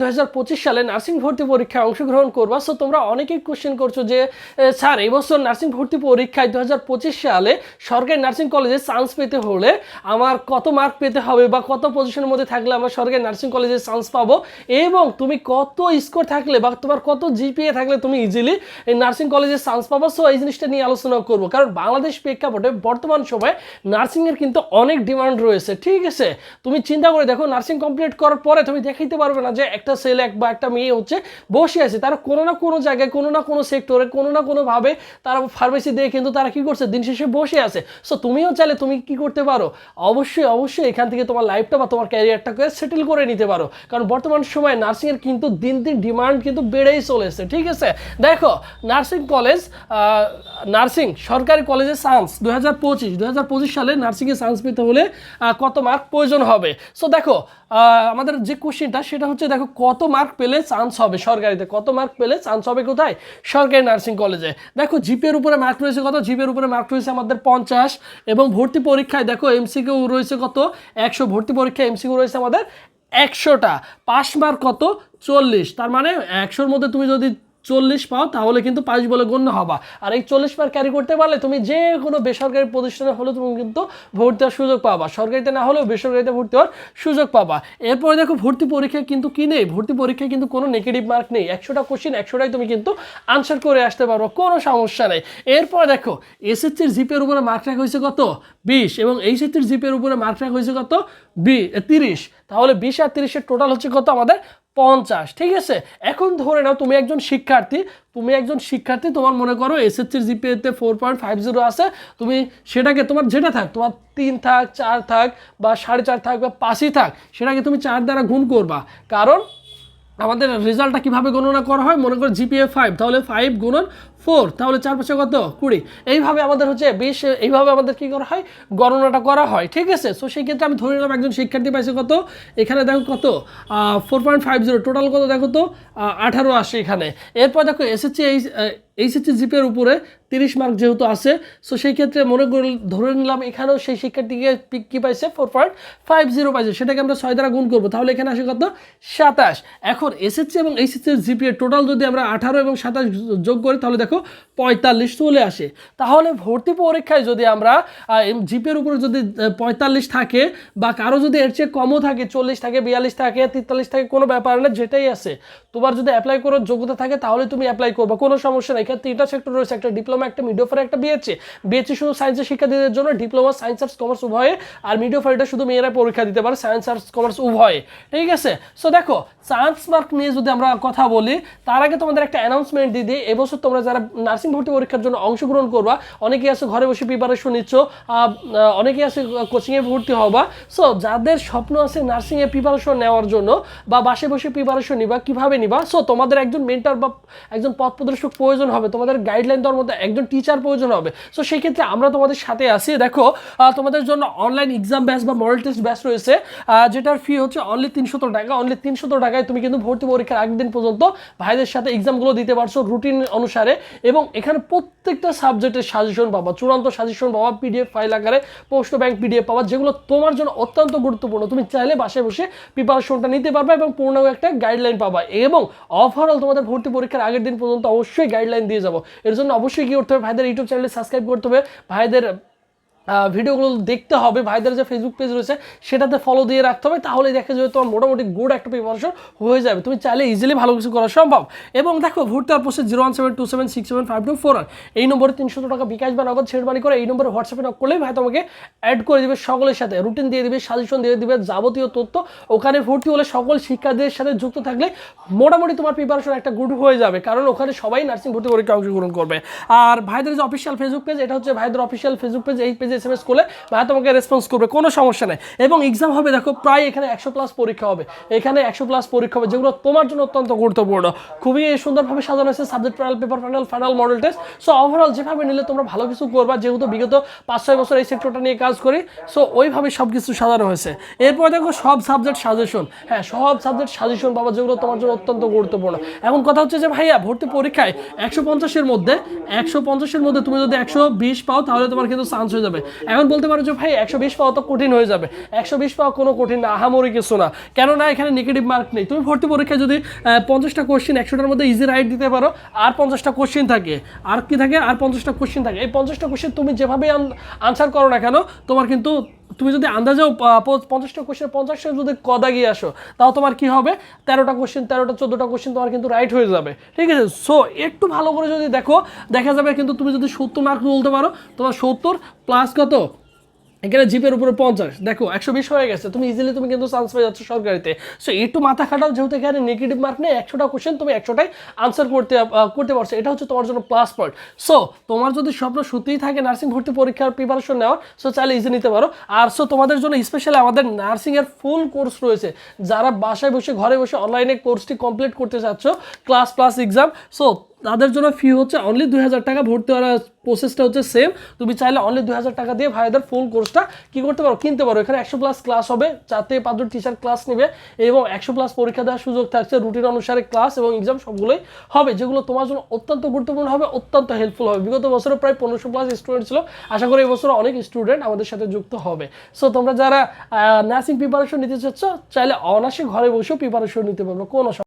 দু হাজার পঁচিশ সালে নার্সিং ভর্তি পরীক্ষায় অংশগ্রহণ করবা। সো তোমরা অনেকেই কোশ্চেন করছ যে স্যার, এই বছর নার্সিং ভর্তি পরীক্ষায় দু হাজার পঁচিশ সালে সরকারি নার্সিং কলেজে চান্স পেতে হলে আমার কত মার্ক পেতে হবে বা কত পজিশনের মধ্যে থাকলে আমরা সরকারি নার্সিং কলেজে চান্স পাবো? এবং তুমি কত স্কোর থাকলে বা তোমার কত জিপিএ থাকলে তুমি ইজিলি এই নার্সিং কলেজে চান্স পাবো? সো এই জিনিসটা নিয়ে আলোচনা করব। কারণ বাংলাদেশ প্রেক্ষাপটে বর্তমান সময়ে নার্সিংয়ের কিন্তু অনেক ডিমান্ড রয়েছে। ঠিক আছে? তুমি চিন্তা করে দেখো, নার্সিং কমপ্লিট করার পরে তুমি দেখাইতে পারবে না যে একটা ছেলে এক বা একটা মেয়ে হচ্ছে বসে আছে। তারা কোনো না কোনো জায়গায়, কোনো না কোনো সেক্টরে কোনো না কোনোভাবে তারা ফার্মেসি দিয়ে কিন্তু তারা কি করছে? দিন শেষে বসে আছে। সো তুমিও চাইলে তুমি কি করতে পারো? অবশ্যই অবশ্যই এখান থেকে তোমার লাইফটা বা তোমার ক্যারিয়ারটাকে সেটেল করে নিতে পারো। কারণ বর্তমান সময়ে নার্সিংয়ের কিন্তু দিন দিন ডিমান্ড কিন্তু বেড়েই চলেছে, ঠিক আছে? দেখো নার্সিং কলেজ নার্সিং সরকারি কলেজে সায়েন্স দু হাজার পঁচিশ দু হাজার পঁচিশ সালে নার্সিংয়ে সায়েন্স পেতে হলে কত মার্ক প্রয়োজন হবে? সো দেখো আমাদের যে কোশ্চেনটা সেটা হচ্ছে দেখো, কত মার্ক পেলে চান্স হবে সরকারিতে? কত মার্ক পেলে চান্স হবে কোথায়? সরকারি নার্সিং কলেজে দেখো জিপের উপরে মার্ক রয়েছে কত? জিপের উপরে মার্ক রয়েছে আমাদের পঞ্চাশ। এবং ভর্তি পরীক্ষায় দেখো এমসিকিউ রয়েছে কত? একশো। ভর্তি পরীক্ষায় এমসিকিউ রয়েছে আমাদের একশোটা। পাস মার্ক কত? চল্লিশ। তার মানে একশোর মধ্যে তুমি যদি চল্লিশ পাও, তাহলে কিন্তু পাঁচ বলে গণ্য হবা। আর এই চল্লিশ মার্ক ক্যারি করতে পারলে তুমি যে কোনো বেসরকারি প্রতিষ্ঠানে হলে তুমি কিন্তু ভর্তি হওয়ার সুযোগ পাবা। সরকারিতে না হলেও বেসরকারিতে ভর্তি হওয়ার সুযোগ পাবা। এরপরে দেখো, ভর্তি পরীক্ষায় কিন্তু কি নেই? ভর্তি পরীক্ষায় কিন্তু কোনো নেগেটিভ মার্ক নেই। একশোটা কোশ্চিন একশোটাই তুমি কিন্তু আনসার করে আসতে পারো কোনো সমস্যা নেই। এরপর দেখো এসএসসির জিপের উপরে মার্ক রাখা হয়েছে কত? বিশ। এবং এইচএসসির জিপের উপরে মার্ক রাখা হয়েছে কত? বি, তিরিশ। তাহলে বিশ আর তিরিশের টোটাল হচ্ছে কত আমাদের? পঞ্চাশ, ঠিক আছে? এখন ধরে নাও তুমি একজন শিক্ষার্থী, তুমি একজন শিক্ষার্থী, তোমার মনে করো এসএসসির জিপিএতে ফোর পয়েন্ট ফাইভ জিরো আছে, তুমি সেটাকে তোমার যেটা থাক, তোমার তিন থাক, চার থাক বা সাড়ে চার থাক বা পাঁচই থাক, সেটাকে তুমি চার দ্বারা গুণ করবা। কারণ আমাদের রেজাল্টটা কীভাবে গণনা করা হয়? মনে করো জিপিএ ফাইভ তাহলে ফাইভ গুণন ফোর তাহলে চার পাশে কত? কুড়ি। এইভাবে আমাদের হচ্ছে বিশ, এইভাবে আমাদের কি করা হয়? গণনাটা করা হয়, ঠিক আছে? সো সেই ক্ষেত্রে আমি ধরে নিলাম একজন শিক্ষার্থী পাইছে কত? এখানে দেখো কত? Four point five zero total কত দেখো তো? আঠারো আসে এখানে। এরপর দেখো এসএসসি এই এইচএসসি জিপের উপরে তিরিশ মার্ক যেহেতু আছে সো সেই ক্ষেত্রে মনে করি ধরে নিলাম এখানেও সেই শিক্ষার্থীকে কি পাইছে? ফোর পয়েন্ট ফাইভ জিরো পাইছে। সেটাকে আমরা ছয় দ্বারা গুণ করব। তাহলে এখানে আসে কত? সাতাশ। এখন এসএসসি এবং এইচএসসি জিপিএ টোটাল যদি আমরা আঠারো এবং সাতাশ যোগ করি, তাহলে দেখো পঁয়তাল্লিশ চলে আসে। তাহলে ভর্তি পরীক্ষায় যদি আমরা জিপের উপরে যদি পঁয়তাল্লিশ থাকে বা কারও যদি এর চেয়ে কমও থাকে, চল্লিশ থাকে, বিয়াল্লিশ থাকে, তেতাল্লিশ থাকে, কোনো ব্যাপার না, যেটাই আছে। তোমার যদি অ্যাপ্লাই করার যোগ্যতা থাকে, তাহলে তুমি অ্যাপ্লাই করব, কোনো সমস্যা এখানে তিনটা সেক্টর রয়েছে, একটা ডিপ্লোমা একটা মিডিওফার একটা বিএচএ বিএচএ শুধু সায়েন্সের শিক্ষার্থীদের জন্য ডিপ্লোমা সায়েন্স আর্টস কমার্স উভয়ে, আর মিডিওফার এটা শুধু মেয়েরা পরীক্ষা দিতে পারে সায়েন্স আর্টস কমার্স উভয়ে। ঠিক আছে? সো দেখো চান্স মার্ক নিয়ে যদি আমরা কথা বলি, তার আগে তোমাদের একটা অ্যানাউন্সমেন্ট দিয়ে দিই। এবছর তোমরা যারা নার্সিং ভর্তি পরীক্ষার জন্য অংশগ্রহণ করবা, অনেকেই আছে, ঘরে বসে প্রিপারেশন নিচ্ছ অনেকেই আছে কোচিংয়ে ভর্তি হবা। সো যাদের স্বপ্ন আছে নার্সিংয়ে প্রিপারেশন নেওয়ার জন্য, বা বাসে বসে প্রিপারেশন নিবা, কীভাবে নিবা? সো তোমাদের একজন মেন্টার বা একজন পথ প্রদর্শক প্রয়োজন হবে, তোমাদের গাইডলাইন দেওয়ার মধ্যে একজন টিচার প্রয়োজন হবে। সো সেই ক্ষেত্রে আমরা তোমাদের সাথে আছি। দেখো তোমাদের জন্য অনলাইন এক্সাম ব্যাচ বা মডেল টেস্ট ব্যাচ রয়েছে। যেটার ফি হচ্ছে অনলি তিনশত টাকা। অনলি তিনশত টাকায় তুমি কিন্তু ভর্তি পরীক্ষার আগের দিন পর্যন্ত ভাইদের সাথে এক্সামগুলো দিতে পারছ রুটিন অনুসারে। এবং এখানে প্রত্যেকটা সাবজেক্টের সাজেশন পাবা। চূড়ান্ত সাজেশন পাবা পিডিএফ ফাইল আকারে পোস্ট ব্যাংক পিডিএফ পাবা। যেগুলো তোমার জন্য অত্যন্ত গুরুত্বপূর্ণ। তুমি চাইলে বাসায় বসে প্রিপারেশনটা নিতে পারবে এবং পূর্ণ একটা গাইডলাইন পাবা। এবং ওভারঅল তোমাদের ভর্তি পরীক্ষার আগের দিন পর্যন্ত অবশ্যই গাইডলাইন দিয়ে যাব। এর জন্য অবশ্যই কি করতে হবে। ভাইদের ইউটিউব চ্যানেলে সাবস্ক্রাইব করতে হবে। ভাইদের ভিডিওগুলো দেখতে হবে। ভাইদের যে ফেসবুক পেজ রয়েছে, সেটাতে ফলো দিয়ে রাখতে হবে। তাহলে দেখা যাবে তোমার মোটামুটি গুড একটা প্রিপারেশন হয়ে যাবে। তুমি চাইলে ইজিলি ভালো কিছু করা সম্ভব। এবং দেখো ভর্তি হওয়ার process zero one seven two seven six seven five two four এই নম্বরে তিনশো টাকা বিকাশ বা নগদ বানি করে এই নম্বরে হোয়াটসঅ্যাপে নক করলেই ভাই তোমাকে অ্যাড করে দিবে সকলের সাথে। রুটিন দিয়ে দিবে সাজেশন দিয়ে দিবে, যাবতীয় তথ্য। ওখানে ভর্তি হলে সকল শিক্ষার্থীদের সাথে যুক্ত থাকলে মোটামুটি তোমার প্রিপারেশন একটা গুড হয়ে যাবে। কারণ ওখানে সবাই নার্সিং ভর্তি পরীক্ষা অংশগ্রহণ করবে। আর ভাইদের যে অফিসিয়াল ফেসবুক পেজ এটা হচ্ছে ভাইদের অফিসিয়াল ফেসবুক পেজ এই পেজে এস এম এস করলে ভাই তোমাকে রেসপন্স করবে, কোনো সমস্যা নেই। এবং এক্সাম হবে দেখো প্রায় এখানে একশো প্লাস পরীক্ষা হবে। এখানে একশো প্লাস পরীক্ষা হবে, যেগুলো তোমার জন্য অত্যন্ত গুরুত্বপূর্ণ। খুবই সুন্দরভাবে সাজানো হয়েছে subject panel paper panel final model test so overall যেভাবে নিলে তোমরা ভালো কিছু করবা, যেহেতু বিগত পাঁচ, ছয় বছর এই সেক্টরটা নিয়ে কাজ করি সো ওইভাবে সব কিছু সাজানো হয়েছে। এরপর দেখো সব সাবজেক্ট সাজেশন হ্যাঁ সব সাবজেক্ট সাজেশন পাবা, যেগুলো তোমার জন্য অত্যন্ত গুরুত্বপূর্ণ। এখন কথা হচ্ছে যে ভাইয়া, ভর্তি পরীক্ষায় একশো পঞ্চাশের মধ্যে, একশো পঞ্চাশের মধ্যে তুমি যদি একশো বিশ পাও, তাহলে তোমার কিন্তু চান্স হয়ে যাবে। এখন বলতে পারো যে, ভাই, একশো বিশ পাওয়া তো কঠিন হয়ে যাবে। একশো বিশ পাওয়া কোনো কঠিন না, আহামরি কিছু না। কেননা, এখানে নেগেটিভ মার্ক নেই। তুমি ভর্তি পরীক্ষায় যদি পঞ্চাশটা কোশ্চিন একশোটার মধ্যে ইজি রাইট দিতে পারো, আর পঞ্চাশটা কোশ্চিন থাকে। আর কি থাকে? আর পঞ্চাশটা কোশ্চিন থাকে। এই পঞ্চাশটা কোশ্চিন তুমি যেভাবে আনসার করো না কেন, তোমার কিন্তু তুমি যদি আন্দাজেও পঞ্চাশটা কোশ্চেন পঞ্চাশটা যদি কদা গিয়ে আসো, তাও তোমার কি হবে? তেরোটা কোশ্চেন তেরোটা, চোদ্দোটা কোশ্চেন তোমার কিন্তু রাইট হয়ে যাবে। ঠিক আছে? সো একটু ভালো করে যদি দেখো, দেখা যাবে কিন্তু তুমি যদি সত্তর মার্ক তুলতে পারো, তোমার সত্তর প্লাস কত? এখানে জিপের উপরে পঞ্চাশ। দেখো, একশো বিশ হয়ে গেছে, তুমি ইজিলি তুমি কিন্তু চান্স পেয়ে যাচ্ছ সরকারিতে। সো একটু মাথা খাটাও, যেহেতু এখানে নেগেটিভ মার্ক নেই, একশোটা কোশ্চেন তুমি একশোটাই আনসার করতে করতে পারছ। এটা হচ্ছে তোমার জন্য প্লাস পয়েন্ট সো তোমার যদি স্বপ্ন সত্যিই থাকে নার্সিং ভর্তি পরীক্ষার প্রিপারেশন নেওয়ার সো চাইলে ইজি নিতে পারো। আর সো তোমাদের জন্য স্পেশালি আমাদের নার্সিংয়ের ফুল কোর্স রয়েছে। যারা বাসায় বসে, ঘরে বসে অনলাইনে কোর্সটি কমপ্লিট করতে চাচ্ছ ক্লাস প্লাস এক্সাম সো তাদের জন্য ফি হচ্ছে অনলি দুই হাজার টাকা। ভর্তি হওয়ার প্রসেসটা হচ্ছে সেম তুমি চাইলে অনলি দুই হাজার টাকা দিয়ে ভাইদের ফুল কোর্সটা কি করতে পারো? কিনতে পারো। এখানে একশো প্লাস ক্লাস হবে। চার থেকে পাঁচজন টিচার ক্লাস নেবে এবং একশো প্লাস পরীক্ষা দেওয়ার সুযোগ থাকছে। রুটিন অনুসারে ক্লাস এবং এক্সাম সবগুলোই হবে, যেগুলো তোমার জন্য অত্যন্ত গুরুত্বপূর্ণ হবে, অত্যন্ত হেল্পফুল হবে। বিগত বছরে প্রায় পনেরোশো প্লাস স্টুডেন্ট ছিল। আশা করি এই বছর অনেক স্টুডেন্ট আমাদের সাথে যুক্ত হবে। সো তোমরা যারা নার্সিং প্রিপারেশন নিতে চাচ্ছ, চাইলে অনায়াসে ঘরে বসেও প্রিপারেশন নিতে পারবে। কোনো